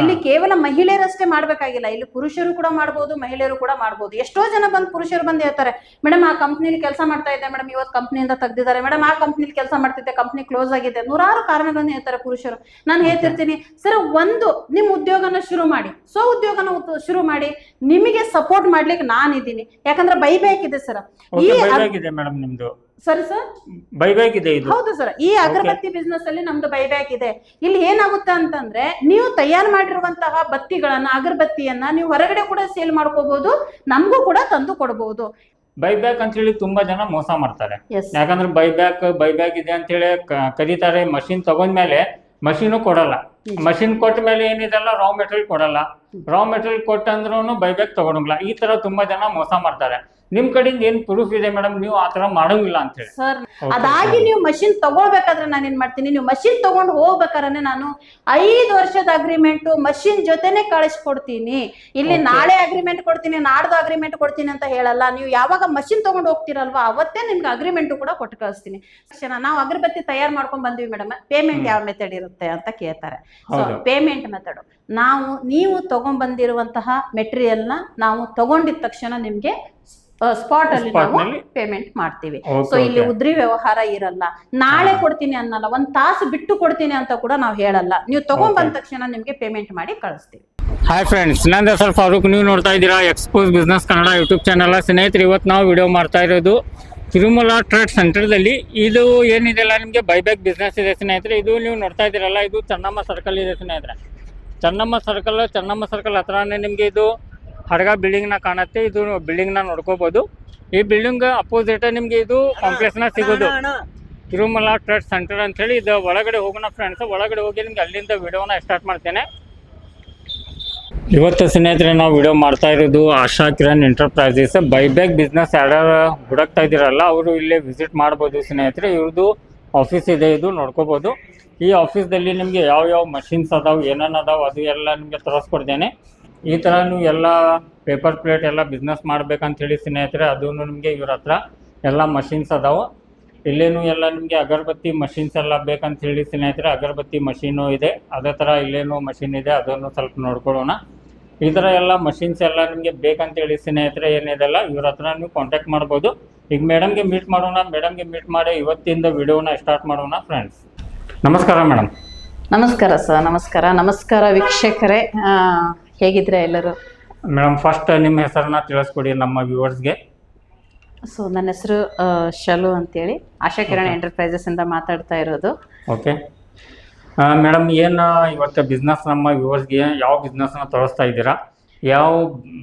ಇಲ್ಲಿ ಕೇವಲ ಮಹಿಳೆಯರಷ್ಟೇ ಮಾಡ್ಬೇಕಾಗಿಲ್ಲ. ಇಲ್ಲಿ ಪುರುಷರು ಕೂಡ ಮಾಡ್ಬೋದು ಮಹಿಳೆಯರು ಕೂಡ ಮಾಡ್ಬೋದು. ಎಷ್ಟೋ ಜನ ಬಂದು ಪುರುಷರು ಬಂದು ಹೇಳ್ತಾರೆ ಮೇಡಮ್ ಆ ಕಂಪ್ನಿಲಿ ಕೆಲಸ ಮಾಡ್ತಾ ಇದ್ದೆ ಮೇಡಮ್ ಇವತ್ತು ಕಂಪ್ನಿಯಿಂದ ತೆಗ್ದಿದ್ದಾರೆ. ಮೇಡಮ್ ಆ ಕಂಪ್ನಿಲಿ ಕೆಲಸ ಮಾಡ್ತಿದ್ದೆ ಕಂಪ್ನಿ ಕ್ಲೋಸ್ ಆಗಿದೆ. ನೂರಾರು ಕಾರಣಗಳನ್ನ ಹೇಳ್ತಾರೆ ಪುರುಷರು. ನಾನು ಹೇಳ್ತಿರ್ತೀನಿ ಸರ್ ಒಂದು ನಿಮ್ಮ ಉದ್ಯೋಗನ ಶುರು ಮಾಡಿ. ಸೊ ಉದ್ಯೋಗನ ಶುರು ಮಾಡಿ. ನಿಮಗೆ ಸಪೋರ್ಟ್ ಮಾಡ್ಲಿಕ್ಕೆ ನಾನಿದ್ದೀನಿ. ಯಾಕಂದ್ರೆ ಬೈಬೇಕಿದೆ ಸರ್. ಈ ಮೇಡಮ್ ನಿಮ್ದು. ಸರಿ ಸರ್ ಬೈಬ್ಯಾಕ್ ಇದೆ ಇದು. ಹೌದು ಸರ್ ಈ ಅಗರಬತ್ತಿ ಬಿಸ್ನೆಸ್ ಅಲ್ಲಿ ನಮ್ದು ಬೈಬ್ಯಾಕ್ ಇದೆ. ಇಲ್ಲಿ ಏನಾಗುತ್ತೆ ಅಂತಂದ್ರೆ ನೀವು ತಯಾರು ಮಾಡಿರುವಂತಹ ಬತ್ತಿಗಳನ್ನ ಅಗರಬತ್ತಿಯನ್ನ ನೀವು ಹೊರಗಡೆ ಕೂಡ ಸೇಲ್ ಮಾಡ್ಕೋಬಹುದು ನಮಗೂ ಕೂಡ ತಂದು ಕೊಡಬಹುದು ಬೈಬ್ಯಾಕ್ ಅಂತ ಹೇಳಿ ತುಂಬಾ ಜನ ಮೋಸ ಮಾಡ್ತಾರೆ. ಯಾಕಂದ್ರೆ ಬೈಬ್ಯಾಕ್ ಬೈಬ್ಯಾಕ್ ಇದೆ ಅಂತ ಹೇಳಿ ಕ- ಕರೀತಾರೆ. ಮಷಿನ್ ತಗೊಂಡ್ಮೇಲೆ ಮಷೀನು ಕೊಡಲ್ಲ. ಮಷಿನ್ ಕೊಟ್ಟ ಮೇಲೆ ಏನಿದೆಲ್ಲ ರಾ ಮೆಟೀರಿಯಲ್ ಕೊಡಲ್ಲ. ರಾ ಮೆಟೀರಿಯಲ್ ಕೊಟ್ಟಂದ್ರೂ ಬೈಬ್ಯಾಕ್ ತಗೊಳಂಗಿಲ್ಲ ಈ ತರ ತುಂಬಾ ಜನ ಮೋಸ ಮಾಡ್ತಾರೆ. ನಿಮ್ ಕಡೆಯಿಂದ ಏನ್ ಪ್ರೂಫ್ ಇದೆ ಮೇಡಮ್ ನೀವು ಆತರ ತರ ಮಾಡಂಗಿಲ್ಲ ಅಂತ ಹೇಳಿ. ಸರ್ ಅದಾಗಿ ನೀವು ಮಷಿನ್ ತಗೊಳ್ಬೇಕಾದ್ರೆ ನಾನು ಏನ್ ಮಾಡ್ತೀನಿ? ನೀವು ಮಷಿನ್ ತಗೊಂಡು ಹೋಗ್ಬೇಕಾದ್ರೆ ನಾನು ಐದು ವರ್ಷದ ಅಗ್ರಿಮೆಂಟ್ ಮಷಿನ್ ಜೊತೆನೆ ಕಳಿಸ್ಕೊಡ್ತೀನಿ. ಇಲ್ಲಿ ನಾಳೆ ಅಗ್ರಿಮೆಂಟ್ ಕೊಡ್ತೀನಿ ನಾಡ್ದು ಅಗ್ರಿಮೆಂಟ್ ಕೊಡ್ತೀನಿ ಅಂತ ಹೇಳಲ್ಲ. ನೀವು ಯಾವಾಗ ಮಷಿನ್ ತಗೊಂಡು ಹೋಗ್ತೀರಲ್ವಾ ಅವತ್ತೇ ನಿಮ್ಗೆ ಅಗ್ರಿಮೆಂಟ್ ಕೂಡ ಕೊಟ್ಟು ಕಳಿಸ್ತೀನಿ. ತಕ್ಷಣ ನಾವು ಅಗರಬತ್ತಿ ತಯಾರು ಮಾಡ್ಕೊಂಡ್ ಬಂದ್ವಿ ಮೇಡಮ್ ಪೇಮೆಂಟ್. ಯಾವ ಮೆಥಡ್ ಇರುತ್ತೆ ಅಂತ ಕೇಳ್ತಾರೆ. ಸೊ ಪೇಮೆಂಟ್ ಮೆಥಡ್ ನಾವು ನೀವು ತಗೊಂಡ್ಬಂದಿರುವಂತಹ ಮೆಟೀರಿಯಲ್ನ ನಾವು ತಗೊಂಡಿದ ತಕ್ಷಣ ನಿಮ್ಗೆ ಸ್ಪಾಟ್ ಅಲ್ಲಿ ನಾವು ಪೇಮೆಂಟ್ ಮಾಡ್ತೀವಿ. ಸೊ ಇಲ್ಲಿ ಉದ್ರಿ ವ್ಯವಹಾರ ಇರಲ್ಲ. ನಾಳೆ ಕೊಡ್ತೀನಿ ಅನ್ನಲ್ಲ ಒಂದ್ ತಾಸು ಬಿಟ್ಟು ಕೊಡ್ತೀನಿ ಅಂತ ಕೂಡ ನಾವು ಹೇಳಲ್ಲ. ನೀವು ತಗೊಂಡ್ ಬಂದ ತಕ್ಷಣ ನಿಮ್ಗೆ ಪೇಮೆಂಟ್ ಮಾಡಿ ಕಳಿಸ್ತೀವಿ. ಹಾಯ್ ಫ್ರೆಂಡ್ಸ್ ನನ್ನ ಹೆಸರು ಫಾರೂಕ್ ನೀವು ನೋಡ್ತಾ ಇದ್ದೀರಾ expose business Kannada YouTube channel ಸ್ನೇಹಿತರು ಇವತ್ತು ನಾವು ವಿಡಿಯೋ ಮಾಡ್ತಾ ಇರೋದು ತಿರುಮಲ ಟ್ರೇಡ್ ಸೆಂಟರ್ದಲ್ಲಿ ಇದು ಏನಿದೆಲ್ಲ ನಿಮಗೆ? ಬೈಬ್ಯಾಕ್ ಬಿಸ್ನೆಸ್ ಇದೆ ಸ್ನೇಹಿತರೆ. ಇದು ನೀವು ನೋಡ್ತಾ ಇದ್ದೀರಲ್ಲ ಇದು ಚೆನ್ನಮ್ಮ ಸರ್ಕಲ್ ಇದೆ ಸ್ನೇಹಿತರೆ. ಚೆನ್ನಮ್ಮ ಸರ್ಕಲ್ ಚೆನ್ನಮ್ಮ ಸರ್ಕಲ್ ಹತ್ರನೇ ನಿಮಗೆ ಇದು ಹಡಗ ನ ಕಾಣತ್ತೆ ಇದು ಬಿಲ್ಡಿಂಗ್ನ ನೋಡ್ಕೋಬಹುದು ಈ ಬಿಲ್ಡಿಂಗ್ ಅಪೋಸಿಟ್ ನಿಮ್ಗೆ ಇದು ಕಾಂಪ್ಲೆಕ್ಸ್ನ ಸಿಗೋದು. ತಿರುಮಲ ಟ್ರಸ್ಟ್ ಸೆಂಟರ್ ಅಂತ ಹೇಳಿ ಇದು ಒಳಗಡೆ ಹೋಗೋಣ ಫ್ರೆಂಡ್ಸ್ ಒಳಗಡೆ ಹೋಗಿ ನಿಮ್ಗೆ ಅಲ್ಲಿಂದ ವಿಡಿಯೋನ ಸ್ಟಾರ್ಟ್ ಮಾಡ್ತೇನೆ. ಇವತ್ತು ಸ್ನೇಹಿತರೆ ನಾವು ವಿಡಿಯೋ ಮಾಡ್ತಾ ಇರೋದು Asha Kiran enterprises buyback business ಯಾರ್ಯಾರು ಹುಡುಕ್ತಾ ಇದ್ದೀರಲ್ಲ ಅವರು ಇಲ್ಲೇ ವಿಸಿಟ್ ಮಾಡ್ಬೋದು ಸ್ನೇಹಿತರೆ. ಇವ್ರದ್ದು ಆಫೀಸ್ ಇದೆ ಇದು ನೋಡ್ಕೋಬೋದು. ಈ ಆಫೀಸ್ದಲ್ಲಿ ನಿಮಗೆ ಯಾವ ಯಾವ ಮಷಿನ್ಸ್ ಅದಾವೆ ಏನೇನು ಅದಾವೆ ಅದು ಎಲ್ಲ ನಿಮಗೆ ತೋರಿಸ್ಕೊಡ್ತೇನೆ. ಈ ಥರ ನೀವು ಎಲ್ಲ ಪೇಪರ್ ಪ್ಲೇಟ್ ಎಲ್ಲ ಬಿಸ್ನೆಸ್ ಮಾಡ್ಬೇಕಂತ ಹೇಳಿ ಸ್ನೇಹಿತರೆ, ಅದೂ ನಿಮಗೆ ಇವ್ರ ಹತ್ರ ಎಲ್ಲ ಮಷಿನ್ಸ್ ಅದಾವೆ. ಇಲ್ಲೇನು ಎಲ್ಲ ನಿಮಗೆ ಅಗರಬತ್ತಿ ಮಷಿನ್ಸ್ ಎಲ್ಲ ಬೇಕಂತ ಹೇಳಿ ಸ್ನೇಹಿತರೆ, ಅಗರಬತ್ತಿ ಮಷೀನು ಇದೆ. ಅದೇ ಥರ ಇಲ್ಲೇನು ಮಷಿನ್ ಇದೆ, ಅದನ್ನು ಸ್ವಲ್ಪ ನೋಡ್ಕೊಳ್ಳೋಣ. ಈ ಥರ ಎಲ್ಲ ಮಷಿನ್ಸ್ ಎಲ್ಲ ನಿಮಗೆ ಬೇಕಂತ ಹೇಳಿ ಸ್ನೇಹಿತರೆ ಏನಿದೆಲ್ಲ ಇವ್ರ ಹತ್ರ ನೀವು ಕಾಂಟ್ಯಾಕ್ಟ್ ಮಾಡ್ಬೋದು. ಈಗ ಮೇಡಮ್ಗೆ ಮೀಟ್ ಮಾಡೋಣ ಮೇಡಮ್ಗೆ ಮೀಟ್ ಮಾಡಿ ಇವತ್ತಿಂದ ವಿಡಿಯೋನ ಸ್ಟಾರ್ಟ್ ಮಾಡೋಣ ಫ್ರೆಂಡ್ಸ್ ನಮಸ್ಕಾರ ಮೇಡಮ್ ನಮಸ್ಕಾರ ಸರ್ ನಮಸ್ಕಾರ. ನಮಸ್ಕಾರ ವೀಕ್ಷಕರೇ. ಹೇಗಿದ್ರೆ ಎಲ್ಲರೂ? ಮೇಡಮ್ ಫಸ್ಟ್ ನಿಮ್ಮ ಹೆಸರನ್ನ ತಿಳಿಸ್ಕೊಡಿ ನಮ್ಮ ವ್ಯೂವರ್ಸ್ಗೆ ಸೊ ನನ್ನ ಹೆಸರು ಶಲು ಅಂತೇಳಿ. ಆಶಾ ಕಿರಣ್. ಎಂಟರ್ಪ್ರೈಸಸ್ ಇಂದ ಮಾತಾಡ್ತಾ ಇರೋದು. ಓಕೆ ಮೇಡಮ್ ಏನು ಇವತ್ತು ಬಿಸ್ನೆಸ್ ನಮ್ಮ ವ್ಯೂವರ್ಸ್ಗೆ ಯಾವ ಬಿಸ್ನೆಸ್ನ ತೋರಿಸ್ತಾ ಇದ್ದೀರಾ? ಯಾವ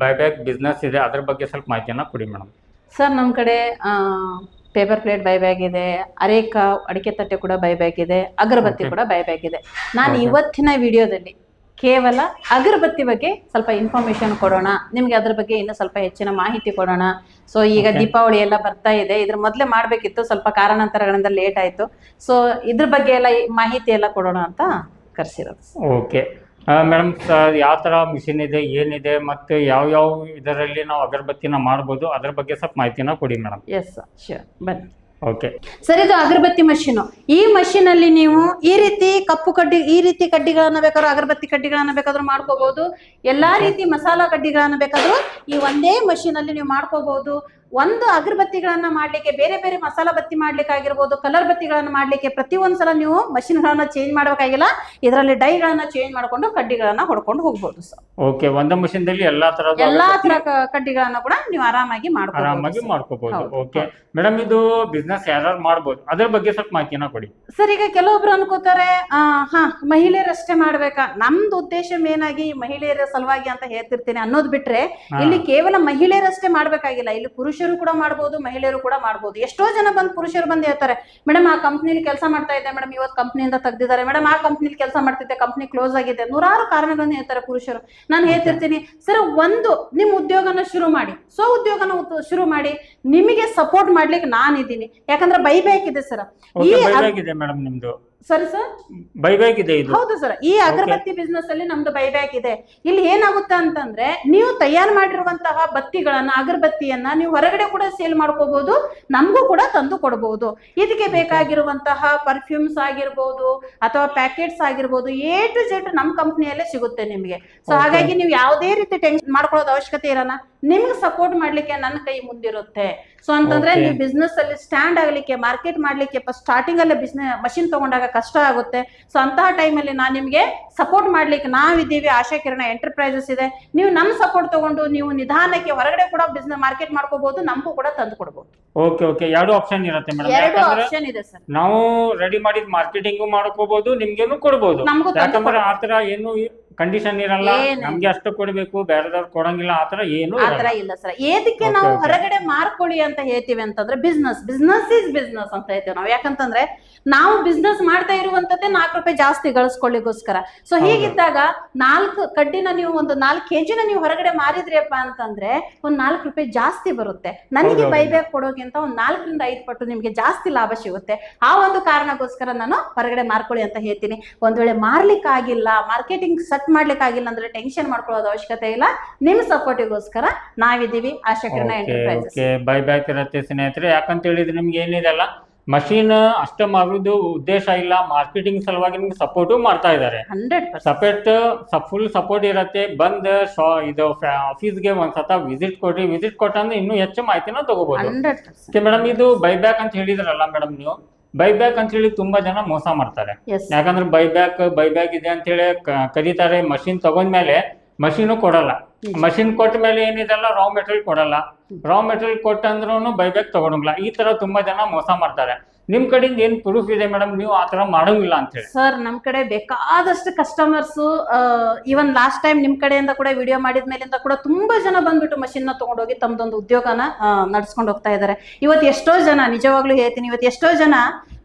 ಬೈಬ್ಯಾಕ್ ಬಿಸ್ನೆಸ್ ಇದೆ? ಅದ್ರ ಬಗ್ಗೆ ಸ್ವಲ್ಪ ಮಾಹಿತಿಯನ್ನು ಕೊಡಿ ಮೇಡಮ್. ಸರ್ ನಮ್ಮ ಕಡೆ ಪೇಪರ್ ಪ್ಲೇಟ್ ಬೈಬ್ಯಾಗ್ ಇದೆ. ಅರೇಕ ಅಡಿಕೆ ತಟ್ಟೆ ಕೂಡ ಬೈಬ್ಯಾಗ್ ಇದೆ. ಅಗರಬತ್ತಿ. ಕೂಡ ಬೈಬ್ಯಾಗ್ ಇದೆ. ನಾನು ಇವತ್ತಿನ ವಿಡಿಯೋದಲ್ಲಿ ಕೇವಲ ಅಗರಬತ್ತಿ ಬಗ್ಗೆ ಸ್ವಲ್ಪ ಇನ್ಫಾರ್ಮೇಶನ್ ಕೊಡೋಣ. ನಿಮ್ಗೆ ಅದ್ರ ಬಗ್ಗೆ ಇನ್ನೂ ಸ್ವಲ್ಪ ಹೆಚ್ಚಿನ ಮಾಹಿತಿ ಕೊಡೋಣ. ಸೊ ಈಗ ದೀಪಾವಳಿ ಎಲ್ಲ ಬರ್ತಾ ಇದೆ. ಇದ್ರ ಮೊದಲೇ ಮಾಡಬೇಕಿತ್ತು. ಸ್ವಲ್ಪ ಕಾರಣಾಂತರಗಳಿಂದ ಲೇಟ್ ಆಯ್ತು. ಸೊ ಇದ್ರ ಬಗ್ಗೆ ಎಲ್ಲ ಮಾಹಿತಿ ಎಲ್ಲ ಕೊಡೋಣ ಅಂತ ಕರೆಸಿರೋದು. ಓಕೆ ಮೇಡಮ್ ಯಾವ ತರ ಮಿಷಿನ್ ಇದೆ ಏನಿದೆ ಮತ್ತೆ ಯಾವ ಯಾವ ಇದರಲ್ಲಿ ನಾವು ಅಗರಬತ್ತಿನ ಮಾಡ್ಬೋದು ಅದ್ರ ಬಗ್ಗೆ ಸ್ವಲ್ಪ ಮಾಹಿತಿನ ಕೊಡಿ ಮೇಡಮ್ ಎಸ್ ಶ್ಯೂರ್ ಬನ್ನಿ. ಓಕೆ ಸರ್ ಇದು ಅಗರಬತ್ತಿ ಮಷಿನ್. ಈ ಮಷೀನ್ ಅಲ್ಲಿ ನೀವು ಈ ರೀತಿ ಕಪ್ಪು ಕಡ್ಡಿ ಈ ರೀತಿ ಕಡ್ಡಿಗಳನ್ನ ಬೇಕಾದ್ರೂ ಅಗರಬತ್ತಿ ಕಡ್ಡಿಗಳನ್ನ ಬೇಕಾದ್ರೂ ಮಾಡ್ಕೋಬಹುದು ಎಲ್ಲಾ ರೀತಿ ಮಸಾಲಾ ಕಡ್ಡಿಗಳನ್ನ ಬೇಕಾದ್ರೂ ಈ ಒಂದೇ ಮಷೀನ್ ಅಲ್ಲಿ ನೀವು ಮಾಡ್ಕೋಬಹುದು ಒಂದು ಅಗರಬತ್ತಿಗಳನ್ನ ಮಾಡ್ಲಿಕ್ಕೆ ಬೇರೆ ಬೇರೆ ಮಸಾಲ ಬತ್ತಿ ಮಾಡ್ಲಿಕ್ಕೆ ಆಗಿರ್ಬೋದು ಕಲರ್ ಬತ್ತಿಗಳನ್ನ ಮಾಡ್ಲಿಕ್ಕೆ ಪ್ರತಿ ಒಂದ್ಸಲ ನೀವು ಮಷೀನ್ಗಳನ್ನ ಚೇಂಜ್ ಮಾಡ್ಬೇಕಾಗಿಲ್ಲ. ಇದರಲ್ಲಿ ಡೈಗಳನ್ನ ಚೇಂಜ್ ಮಾಡ್ಕೊಂಡು ಕಡ್ಡಿಗಳನ್ನ ಹೊಡ್ಕೊಂಡು ಹೋಗ್ಬೋದು ಸರ್ ಓಕೆ ಒಂದೇ ಮಿಷಿನ್ದಲ್ಲಿ ಎಲ್ಲಾ ತರಹದ ಎಲ್ಲಾ ತರ ಕಡ್ಡಿಗಳನ್ನ ಕೂಡ ನೀವು ಆರಾಮಾಗಿ ಮಾಡ್ಕೊಬಹುದು ಆರಾಮಾಗಿ ಮಾಡ್ಕೋಬಹುದು ಓಕೆ ಮೇಡಮ್ ಇದು ಬಿಸ್ನೆಸ್ ಯಾರು ಮಾಡ್ಬೋದು? ಅದ್ರ ಬಗ್ಗೆ ಸ್ವಲ್ಪ ಮಾಹಿತಿನ ಕೊಡಿ. ಸರ್ ಈಗ ಕೆಲವೊಬ್ರು ಅನ್ಕೋತಾರೆ ಹಾ ಮಹಿಳೆಯರಷ್ಟೇ ಮಾಡ್ಬೇಕಾ? ನಮ್ದು ಉದ್ದೇಶ ಮೇನಾಗಿ ಮಹಿಳೆಯರ ಸಲುವಾಗಿ ಅಂತ ಹೇಳ್ತಿರ್ತೀನಿ ಅನ್ನೋದು ಬಿಟ್ರೆ ಇಲ್ಲಿ ಕೇವಲ ಮಹಿಳೆಯರಷ್ಟೇ ಮಾಡ್ಬೇಕಾಗಿಲ್ಲ. ಇಲ್ಲಿ ಪುರುಷರು ಕೂಡ ಮಾಡ್ಬೋದು ಮಹಿಳೆಯರು ಕೂಡ ಮಾಡ್ಬೋದು. ಎಷ್ಟೋ ಜನ ಬಂದು ಪುರುಷರು ಬಂದು ಹೇಳ್ತಾರೆ ಮೇಡಮ್ ಆ ಕಂಪ್ನಿಲಿ ಕೆಲಸ ಮಾಡ್ತಾ ಇದ್ದೆ ಮೇಡಮ್ ಇವತ್ತು ಕಂಪ್ನಿಯಿಂದ ತೆಗ್ದಿದ್ದಾರೆ. ಮೇಡಮ್ ಆ ಕಂಪ್ನಿಲಿ ಕೆಲಸ ಮಾಡ್ತಿದ್ದೆ ಕಂಪ್ನಿ ಕ್ಲೋಸ್ ಆಗಿದೆ. ನೂರಾರು ಕಾರಣಗಳನ್ನ ಹೇಳ್ತಾರೆ ಪುರುಷರು. ನಾನು ಹೇಳ್ತಿರ್ತೀನಿ ಸರ್ ಒಂದು ನಿಮ್ಮ ಉದ್ಯೋಗನ ಶುರು ಮಾಡಿ. ಸೊ ಉದ್ಯೋಗನ ಶುರು ಮಾಡಿ. ನಿಮಗೆ ಸಪೋರ್ಟ್ ಮಾಡ್ಲಿಕ್ಕೆ ನಾನಿದ್ದೀನಿ. ಯಾಕಂದ್ರೆ ಬೈಬೇಕಿದೆ ಸರ್. ಈ ಬೈಬ್ಯಾಕ್ ಇದೆ ಮೇಡಮ್ ನಿಮ್ದು. ಸರಿ ಸರ್ ಬೈಬ್ಯಾಕ್ ಇದೆ ಇದು. ಹೌದು ಸರ್ ಈ ಅಗರಬತ್ತಿ ಬಿಸ್ನೆಸ್ ಅಲ್ಲಿ ನಮ್ದು ಬೈಬ್ಯಾಕ್ ಇದೆ. ಇಲ್ಲಿ ಏನಾಗುತ್ತೆ ಅಂತಂದ್ರೆ ನೀವು ತಯಾರು ಮಾಡಿರುವಂತಹ ಬತ್ತಿಗಳನ್ನ ಅಗರಬತ್ತಿಯನ್ನ ನೀವು ಹೊರಗಡೆ ಕೂಡ ಸೇಲ್ ಮಾಡ್ಕೋಬಹುದು ನಮಗೂ ಕೂಡ ತಂದು ಕೊಡಬಹುದು ಇದಕ್ಕೆ ಬೇಕಾಗಿರುವಂತಹ ಪರ್ಫ್ಯೂಮ್ಸ್ ಆಗಿರ್ಬೋದು ಅಥವಾ ಪ್ಯಾಕೆಟ್ಸ್ ಆಗಿರ್ಬೋದು ಎ ಟು ಜೆಡ್ ನಮ್ಮ ಕಂಪ್ನಿಯಲ್ಲೇ ಸಿಗುತ್ತೆ ನಿಮಗೆ. ಸೊ ಹಾಗಾಗಿ ನೀವು ಯಾವುದೇ ರೀತಿ ಟೆನ್ಷನ್ ಮಾಡ್ಕೊಳ್ಳೋದು ಅವಶ್ಯಕತೆ ಇರಲ್ಲ. ನಿಮ್ಗೆ ಸಪೋರ್ಟ್ ಮಾಡ್ಲಿಕ್ಕೆ ನನ್ನ ಕೈ ಮುಂದಿರುತ್ತೆ. ಸೊ ಅಂತಂದ್ರೆ ನೀವು ಬಿಸ್ನೆಸ್ ಅಲ್ಲಿ ಸ್ಟ್ಯಾಂಡ್ ಆಗ್ಲಿಕ್ಕೆ ಮಾರ್ಕೆಟ್ ಮಾಡ್ಲಿಕ್ಕೆ ಸ್ಟಾರ್ಟಿಂಗ್ ಅಲ್ಲೇ ಬಿಸ್ನೆಸ್ ಮಷಿನ್ ತಗೊಂಡಾಗ ಕಷ್ಟ ಆಗುತ್ತೆ. ಸೊ ಅಂತಹ ಟೈಮಲ್ಲಿ ನಾನು ನಿಮಗೆ ಸಪೋರ್ಟ್ ಮಾಡ್ಲಿಕ್ಕೆ ನಾವಿದ್ದೀವಿ. ಆಶಾ ಕಿರಣ ಎಂಟರ್ಪ್ರೈಸಸ್ ಇದೆ. ನೀವು ನಮ್ಮ ಸಪೋರ್ಟ್ ತಗೊಂಡು ನೀವು ನಿಧಾನಕ್ಕೆ ಹೊರಗಡೆ ಕೂಡ ಬಿಸ್ನೆಸ್ ಮಾರ್ಕೆಟ್ ಮಾಡ್ಕೋಬಹುದು ನಮಗೂ ಕೂಡ ತಂದು ಕೊಡಬಹುದು ಓಕೆ ಓಕೆ ಎರಡು ಆಪ್ಷನ್ ಇರುತ್ತೆ ಮೇಡಮ್ ಎರಡು ಯಾಕಂದ್ರೆ ಆಪ್ಷನ್ ಇದೆ ಸರ್ ನಾವು ರೆಡಿ ಮಾಡಿದ ಮಾರ್ಕೆಟಿಂಗ್ ಮಾಡ್ಕೋಬಹುದು ನಿಮ್ಗೇನು ಕೊಡ್ಬೋದು. ನಮ್ಗೂ ತಂದು ಯಾಕಂದ್ರೆ ಆತರ ಏನು ಕಂಡೀಷನ್ ಇರಲ್ಲ. ನಮ್ಗೆ ಅಷ್ಟು ಕೊಡ್ಬೇಕು ಬೇರೆದವ್ರು ಕೊಡಂಗಿಲ್ಲ ಆತರ ಏನು ಆತರ ಇಲ್ಲ ಸರ್ ಏದಕ್ಕೆ ನಾವು okay. ಹೊರಗಡೆ ಮಾರ್ಕೊಳ್ಳಿ ಅಂತ ಹೇಳ್ತೀವಿ ಅಂತಂದ್ರೆ ಬಿಸ್ನೆಸ್ ಬಿಸ್ನೆಸ್ ಇಸ್ ಬಿಸ್ನೆಸ್ ಅಂತ ಹೇಳ್ತೀವಿ ನಾವು. ಯಾಕಂತಂದ್ರೆ ನಾವು ಬಿಸ್ನೆಸ್ ಮಾಡ್ತಾ ಇರುವಂತದ್ದೇ ನಾಲ್ಕು ರೂಪಾಯಿ ಜಾಸ್ತಿ ಗಳಿಸ್ಕೊಳ್ಳಿಗೋಸ್ಕರ. ಸೊ ಹೌದು. ಹೀಗಿದ್ದಾಗ ನಾಲ್ಕು ಕಡ್ಡಿನ ನೀವು ಒಂದು ನಾಲ್ಕು ಕೆಜಿನ ನೀವು ಹೊರಗಡೆ ಮಾರಿದ್ರಿಯಪ್ಪ ಅಂತಂದ್ರೆ ಒಂದ್ ನಾಲ್ಕು ರೂಪಾಯಿ ಜಾಸ್ತಿ ಬರುತ್ತೆ. ನನಗೆ ಬೈಬ್ಯಾಕ್ ಬೈಬ್ಯಾಕ್ ಕೊಡೋಕ್ಕಿಂತ ಒಂದು ನಾಲ್ಕರಿಂದ ಐದು ಪಟ್ಟು ನಿಮಗೆ ಜಾಸ್ತಿ ಲಾಭ ಸಿಗುತ್ತೆ. ಆ ಒಂದು ಕಾರಣಕ್ಕೋಸ್ಕರ ನಾನು ಹೊರಗಡೆ ಮಾರ್ಕೊಳ್ಳಿ ಅಂತ ಹೇಳ್ತೀನಿ. ಒಂದ್ ವೇಳೆ ಮಾರ್ಲಿಕ್ಕಾಗಿಲ್ಲ ಮಾರ್ಕೆಟಿಂಗ್ ಸೆಟ್ ಮಾಡ್ಲಿಕ್ಕೆ ಆಗಿಲ್ಲ ಅಂದ್ರೆ ಟೆನ್ಷನ್ ಮಾಡ್ಕೊಳ್ಳೋದು ಅವಶ್ಯಕತೆ ಇಲ್ಲ. ನಿಮ್ ಸಪೋರ್ಟಿಗೋಸ್ಕರ ನಾವಿದ್ದೀವಿ. Asha Kirana okay enterprises bye ಇರುತ್ತೆ ಸ್ನೇಹಿತರೆ. ಯಾಕಂತ ಹೇಳಿದ್ರೆ ನಿಮ್ಗೆ ಏನಿದೆಲ್ಲ ಮಷೀನ್ ಅಷ್ಟ ಮಾಡೋದು ಉದ್ದೇಶ ಇಲ್ಲ. ಮಾರ್ಕೆಟಿಂಗ್ ಸಲುವಾಗಿ ನಿಮ್ಗೆ ಸಪೋರ್ಟು ಮಾಡ್ತಾ ಇದ್ದಾರೆ ಹಂಡ್ರೆಡ್ ಸಪೋರ್ಟ್ ಫುಲ್ ಸಪೋರ್ಟ್ ಇರತ್ತೆ. ಬಂದ್ ಶಾ ಇದು ಆಫೀಸ್ಗೆ ಒಂದ್ಸತ ವಿಸಿಟ್ ಕೊಡ್ರಿ. ವಿಸಿಟ್ ಕೊಟ್ಟಂದ್ರೆ ಇನ್ನೂ ಹೆಚ್ಚು ಮಾಹಿತಿನ ತಗೋಬಹುದು ಮೇಡಮ್ ಇದು ಬೈಬ್ಯಾಕ್ ಅಂತ ಹೇಳಿದ್ರಲ್ಲ ಮೇಡಮ್ ನೀವು? ಬೈಬ್ಯಾಕ್ ಅಂತ ಹೇಳಿ ತುಂಬಾ ಜನ ಮೋಸ ಮಾಡ್ತಾರೆ. ಯಾಕಂದ್ರೆ ಬೈಬ್ಯಾಕ್ ಬೈಬ್ಯಾಕ್ ಇದೆ ಅಂತ ಹೇಳಿ ಕರೀತಾರೆ. ಮಷಿನ್ ತಗೊಂಡ್ಮೇಲೆ ಮಷೀನು ಕೊಡಲ್ಲ. ಮಷಿನ್ ಕೊಟ್ಟ ಮೇಲೆ ಏನಿದೆಲ್ಲ ರಾ ಮೆಟೀರಿಯಲ್ ಕೊಡಲ್ಲ. ರಾ ಮೆಟೀರಿಯಲ್ ಕೊಟ್ಟಂದ್ರೂ ಬೈಬ್ಯಾಕ್ ತಗೊಳಂಗಿಲ್ಲ. ಈ ತರ ತುಂಬಾ ಜನ ಮೋಸ ಮಾಡ್ತಾರೆ. ನಿಮ್ ಕಡೆಯಿಂದ ಏನ್ ಪ್ರೂಫ್ ಇದೆ ಮೇಡಮ್ ನೀವು ಆ ತರ ಮಾಡಂಗಿಲ್ಲ ಅಂತ ಹೇಳಿ. ಸರ್ ನಮ್ ಕಡೆ ಬೇಕಾದಷ್ಟು ಕಸ್ಟಮರ್ಸ್ ಇವನ್ ಲಾಸ್ಟ್ ಟೈಮ್ ನಿಮ್ ಕಡೆಯಿಂದ ಕೂಡ ವಿಡಿಯೋ ಮಾಡಿದ ಮೇಲಿಂದ ಕೂಡ ತುಂಬಾ ಜನ ಬಂದ್ಬಿಟ್ಟು ಮಷಿನ್ನ ತಗೊಂಡೋಗಿ ತಮ್ದೊಂದು ಉದ್ಯೋಗನ ನಡ್ಸ್ಕೊಂಡು ಹೋಗ್ತಾ ಇದಾರೆ. ಇವತ್ತು ಎಷ್ಟೋ ಜನ ನಿಜವಾಗ್ಲೂ ಹೇಳ್ತೀನಿ ಇವತ್ತು ಎಷ್ಟೋ ಜನ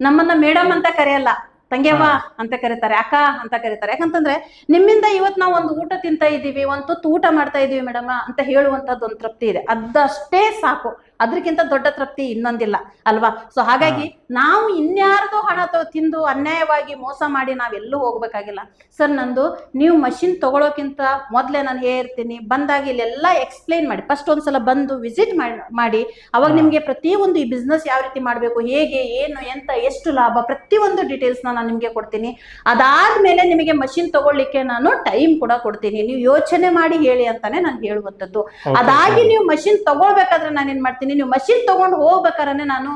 ನಮ್ಮನ್ನ ಮೇಡಮ್ ಅಂತ ಕರೆಯಲ್ಲ. ತಂಗ್ಯವ್ವ ಅಂತ ಕರೀತಾರೆ ಅಕ್ಕ ಅಂತ ಕರೀತಾರೆ. ಯಾಕಂತಂದ್ರೆ ನಿಮ್ಮಿಂದ ಇವತ್ತು ನಾವು ಒಂದು ಊಟ ತಿಂತಾ ಇದ್ದೀವಿ ಒಂದು ತುತ್ತು ಊಟ ಮಾಡ್ತಾ ಇದೀವಿ ಮೇಡಮ್ ಅಂತ ಹೇಳುವಂತದ್ದು ಒಂದು ತೃಪ್ತಿ ಇದೆ. ಅದಷ್ಟೇ ಸಾಕು. ಅದಕ್ಕಿಂತ ದೊಡ್ಡ ತೃಪ್ತಿ ಇನ್ನೊಂದಿಲ್ಲ ಅಲ್ವಾ? ಸೊ ಹಾಗಾಗಿ ನಾವು ಇನ್ಯಾರ್ದು ಹಣ ತಿಂದು ಅನ್ಯಾಯವಾಗಿ ಮೋಸ ಮಾಡಿ ನಾವೆಲ್ಲೂ ಹೋಗ್ಬೇಕಾಗಿಲ್ಲ. ಸರ್ ನಂದು ನೀವು ಮಷಿನ್ ತಗೊಳೋಕ್ಕಿಂತ ಮೊದಲೇ ನಾನು ಇರ್ತೀನಿ ಬಂದಾಗ ಇಲ್ಲೆಲ್ಲ ಎಕ್ಸ್ಪ್ಲೈನ್ ಮಾಡಿ. ಫಸ್ಟ್ ಒಂದ್ಸಲ ಬಂದು ವಿಸಿಟ್ ಮಾಡಿ ಅವಾಗ. ನಿಮಗೆ ಪ್ರತಿಯೊಂದು ಈ ಬಿಸ್ನೆಸ್ ಯಾವ ರೀತಿ ಮಾಡಬೇಕು ಹೇಗೆ ಏನು ಎಂತ ಎಷ್ಟು ಲಾಭ ಪ್ರತಿಯೊಂದು ಡೀಟೇಲ್ಸ್ನ ನಾನು ನಿಮಗೆ ಕೊಡ್ತೀನಿ. ಅದಾದ್ಮೇಲೆ ನಿಮಗೆ ಮಷಿನ್ ತಗೊಳ್ಳಿಕ್ಕೆ ನಾನು ಟೈಮ್ ಕೂಡ ಕೊಡ್ತೀನಿ. ನೀವು ಯೋಚನೆ ಮಾಡಿ ಹೇಳಿ ಅಂತಾನೆ ನಾನು ಹೇಳುವಂಥದ್ದು. ಅದಾಗಿ. ನೀವು ಮಷಿನ್ ತಗೊಳ್ಬೇಕಾದ್ರೆ ನಾನು ಏನ್ ಮಾಡ್ತೀನಿ? ನೀವು ಮಷಿನ್ ತಗೊಂಡು ಹೋಗ್ಬೇಕಾರನೆ ನಾನು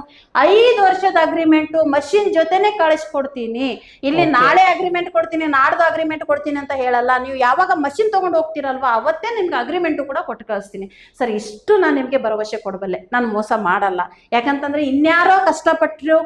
ಐದು ವರ್ಷದ ಅಗ್ರಿಮೆಂಟ್ ಮಷಿನ್ ಜೊತೆನೆ ಕಳಿಸ್ಕೊಡ್ತೀನಿ. ಇಲ್ಲಿ ನಾಳೆ ಅಗ್ರಿಮೆಂಟ್ ಕೊಡ್ತೀನಿ ನಾಡ್ದು ಅಗ್ರಿಮೆಂಟ್ ಕೊಡ್ತೀನಿ ಅಂತ ಹೇಳಲ್ಲ. ನೀವು ಯಾವಾಗ ಮಷಿನ್ ತಗೊಂಡು ಹೋಗ್ತೀರಲ್ವಾ ಅವತ್ತೇ ನಿಮ್ಗೆ ಅಗ್ರಿಮೆಂಟ್ ಕೂಡ ಕೊಟ್ಟು ಕಳಿಸ್ತೀನಿ. ಸರ್ ಇಷ್ಟು ನಾನು ನಿಮ್ಗೆ ಭರವಸೆ ಕೊಡಬಲ್ಲೆ. ನಾನು ಮೋಸ ಮಾಡಲ್ಲ. ಯಾಕಂತಂದ್ರೆ ಇನ್ಯಾರೋ ಕಷ್ಟಪಟ್ಟರು